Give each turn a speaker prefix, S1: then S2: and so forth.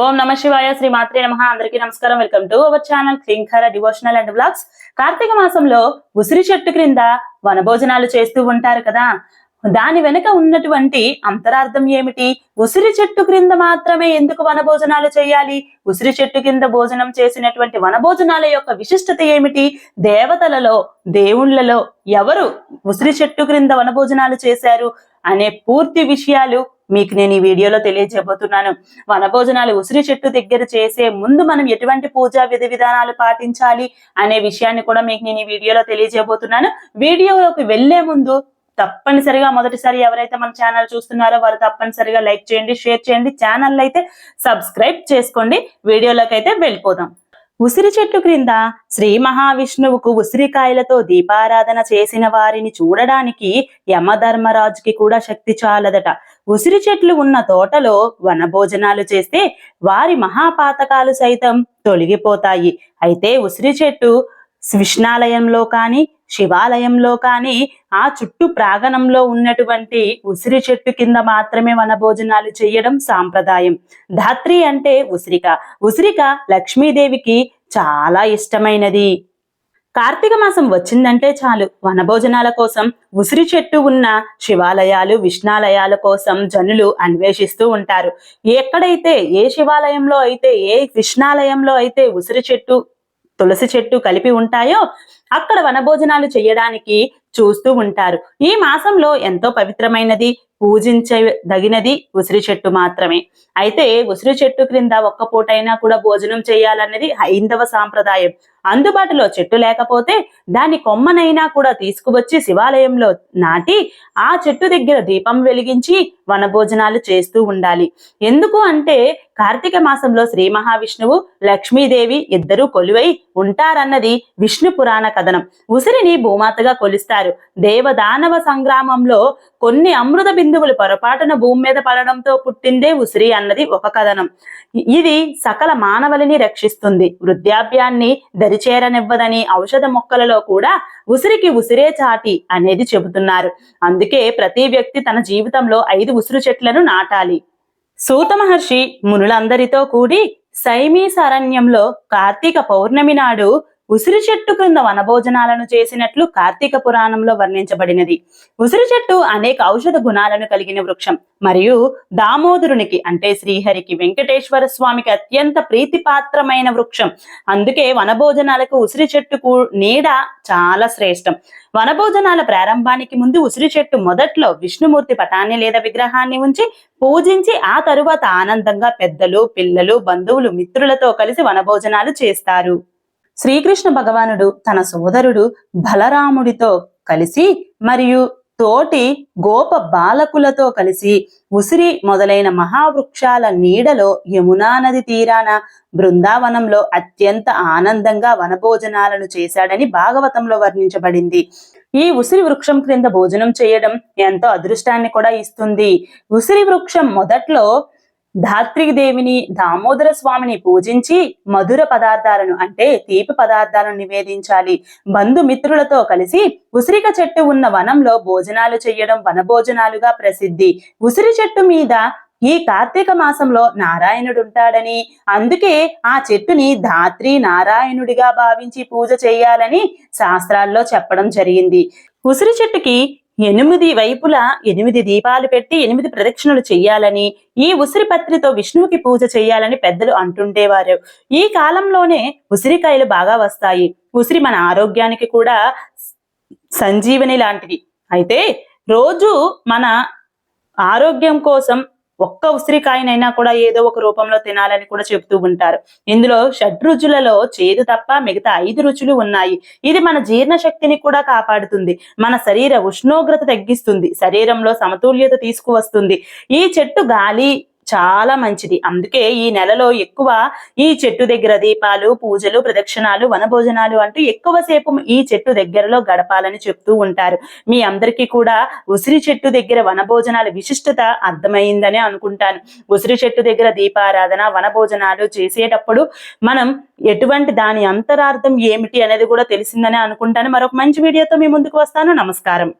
S1: ఓం నమ శివాయ శ్రీ మాత్రే నమ. అందరికీ నమస్కారం. వెల్కమ్ టు అవర్ ఛానల్ క్లింకర డివోషనల్ అండ్ బ్లాగ్స్ కార్తీక మాసంలో ఉసిరి చెట్టు క్రింద వనభోజనాలు చేస్తూ ఉంటారు కదా. దాని వెనుక ఉన్నటువంటి అంతరార్థం ఏమిటి? ఉసిరి చెట్టు క్రింద మాత్రమే ఎందుకు వనభోజనాలు చేయాలి? ఉసిరి చెట్టు కింద భోజనం చేసినటువంటి వనభోజనాల యొక్క విశిష్టత ఏమిటి? దేవతలలో దేవుళ్ళలో ఎవరు ఉసిరి చెట్టు క్రింద వనభోజనాలు చేశారు? అనే పూర్తి విషయాలు మీకు నేను ఈ వీడియోలో తెలియజేయబోతున్నాను. వనభోజనాలు ఉసిరి చెట్టు దగ్గర చేసే ముందు మనం ఎటువంటి పూజా విధి విధానాలు పాటించాలి అనే విషయాన్ని కూడా మీకు నేను ఈ వీడియోలో తెలియజేయబోతున్నాను. వీడియోలోకి వెళ్ళే ముందు తప్పనిసరిగా మొదటిసారి ఎవరైతే మన ఛానల్ చూస్తున్నారో వారు తప్పనిసరిగా లైక్ చేయండి షేర్ చేయండి ఛానల్ అయితే సబ్స్క్రైబ్ చేసుకోండి. వీడియోలోకి అయితే వెళ్ళిపోదాం. ఉసిరి చెట్టు క్రింద శ్రీ మహావిష్ణువుకు ఉసిరికాయలతో దీపారాధన చేసిన వారిని చూడడానికి యమధర్మరాజుకి కూడా శక్తి చాలదట. ఉసిరి చెట్లు ఉన్న తోటలో వనభోజనాలు చేస్తే వారి మహాపాతకాలు సైతం తొలగిపోతాయి. అయితే ఉసిరి చెట్టు విష్ణాలయంలో కానీ శివాలయంలో కానీ ఆ చుట్టూ ప్రాంగణంలో ఉన్నటువంటి ఉసిరి చెట్టు కింద మాత్రమే వనభోజనాలు చేయడం సాంప్రదాయం. ధాత్రి అంటే ఉసిరిక. ఉసిరిక లక్ష్మీదేవికి చాలా ఇష్టమైనది. కార్తీక మాసం వచ్చిందంటే చాలు. వనభోజనాల కోసం ఉసిరి చెట్టు ఉన్న శివాలయాలు విష్ణాలయాల కోసం జనులు అన్వేషిస్తూ ఉంటారు. ఎక్కడైతే ఏ శివాలయంలో అయితే ఏ విష్ణాలయంలో అయితే ఉసిరి చెట్టు తులసి చెట్టు కలిపి ఉంటాయో అక్కడ వనభోజనాలు చేయడానికి చూస్తూ ఉంటారు. ఈ మాసంలో ఎంతో పవిత్రమైనది. పూజించదగినది ఉసిరి చెట్టు మాత్రమే. అయితే ఉసిరి చెట్టు క్రింద ఒక్క పూటైనా కూడా భోజనం చేయాలన్నది హైందవ సాంప్రదాయం. అందుబాటులో చెట్టు లేకపోతే దాని కొమ్మనైనా కూడా తీసుకువచ్చి శివాలయంలో నాటి ఆ చెట్టు దగ్గర దీపం వెలిగించి వనభోజనాలు చేస్తూ ఉండాలి. ఎందుకు అంటే కార్తీక మాసంలో శ్రీ మహావిష్ణువు లక్ష్మీదేవి ఇద్దరూ కొలువై ఉంటారన్నది విష్ణు పురాణ కథనం. ఉసిరిని భూమాతగా కొలుస్తారు. దేవదానవ సంగ్రామంలో కొన్ని అమృత బిందువులు పొరపాటున భూమి మీద పడడంతో పుట్టిందే ఉసిరి అన్నది ఒక కథనం. ఇది సకల మానవులని రక్షిస్తుంది. వృద్ధాప్యాన్ని దరిచేరనివ్వదని ఔషధ మొక్కలలో కూడా ఉసిరికి ఉసిరే చాటి అనేది చెబుతున్నారు. అందుకే ప్రతి వ్యక్తి తన జీవితంలో ఐదు ఉసిరి చెట్లను నాటాలి. సూత మహర్షి మునులందరితో కూడి సైమీస్ అరణ్యంలో కార్తీక పౌర్ణమి నాడు ఉసిరి చెట్టు క్రింద వనభోజనాలను చేసినట్లు కార్తీక పురాణంలో వర్ణించబడినది. ఉసిరి చెట్టు అనేక ఔషధ గుణాలను కలిగిన వృక్షం. మరియు దామోదరునికి అంటే శ్రీహరికి వెంకటేశ్వర స్వామికి అత్యంత ప్రీతిపాత్రమైన వృక్షం. అందుకే వనభోజనాలకు ఉసిరి చెట్టుకు నీడ చాలా శ్రేష్టం. వనభోజనాల ప్రారంభానికి ముందు ఉసిరి చెట్టు మొదట్లో విష్ణుమూర్తి పటాన్ని లేదా విగ్రహాన్ని ఉంచి పూజించి ఆ తరువాత ఆనందంగా పెద్దలు పిల్లలు బంధువులు మిత్రులతో కలిసి వనభోజనాలు చేస్తారు. శ్రీకృష్ణ భగవానుడు తన సోదరుడు బలరాముడితో కలిసి మరియు తోటి గోప బాలకులతో కలిసి ఉసిరి మొదలైన మహావృక్షాల నీడలో యమునా నది తీరాన బృందావనంలో అత్యంత ఆనందంగా వనభోజనాలను చేశాడని భాగవతంలో వర్ణించబడింది. ఈ ఉసిరి వృక్షం క్రింద భోజనం చేయడం ఎంతో అదృష్టాన్ని కూడా ఇస్తుంది. ఉసిరి వృక్షం మొదట్లో ధాత్రిదేవిని దామోదర స్వామిని పూజించి మధుర పదార్థాలను అంటే తీపి పదార్థాలను నివేదించాలి. బంధుమిత్రులతో కలిసి ఉసిరిక చెట్టు ఉన్న వనంలో భోజనాలు చేయడం వనభోజనాలుగా ప్రసిద్ధి. ఉసిరి చెట్టు మీద ఈ కార్తీక మాసంలో నారాయణుడు ఉంటాడని అందుకే ఆ చెట్టుని ధాత్రి నారాయణుడిగా భావించి పూజ చేయాలని శాస్త్రాల్లో చెప్పడం జరిగింది. ఉసిరి చెట్టుకి ఎనిమిది వైపులా ఎనిమిది దీపాలు పెట్టి ఎనిమిది ప్రదక్షిణలు చెయ్యాలని ఈ ఉసిరి పత్రితో విష్ణువుకి పూజ చేయాలని పెద్దలు అంటుండేవారు. ఈ కాలంలోనే ఉసిరికాయలు బాగా వస్తాయి. ఉసిరి మన ఆరోగ్యానికి కూడా సంజీవని లాంటిది. అయితే రోజు మన ఆరోగ్యం కోసం ఒక్క ఉసిరికాయనైనా కూడా ఏదో ఒక రూపంలో తినాలని కూడా చెబుతూ ఉంటారు. ఇందులో షడ్రుచులలో చేదు తప్ప మిగతా ఐదు రుచులు ఉన్నాయి. ఇది మన జీర్ణ శక్తిని కూడా కాపాడుతుంది. మన శరీర ఉష్ణోగ్రత తగ్గిస్తుంది. శరీరంలో సమతుల్యత తీసుకువస్తుంది. ఈ చెట్టు గాలి చాలా మంచిది. అందుకే ఈ నెలలో ఎక్కువ ఈ చెట్టు దగ్గర దీపాలు పూజలు ప్రదక్షిణాలు వనభోజనాలు అంటూ ఎక్కువసేపు ఈ చెట్టు దగ్గరలో గడపాలని చెప్తూ ఉంటారు. మీ అందరికీ కూడా ఉసిరి చెట్టు దగ్గర వనభోజనాల విశిష్టత అర్థమైందని అనుకుంటాను. ఉసిరి చెట్టు దగ్గర దీపారాధన వనభోజనాలు చేసేటప్పుడు మనం ఎటువంటి దాని అంతరార్థం ఏమిటి అనేది కూడా తెలిసిందని అనుకుంటాను. మరొక మంచి వీడియోతో మీ ముందుకు వస్తాను. నమస్కారం.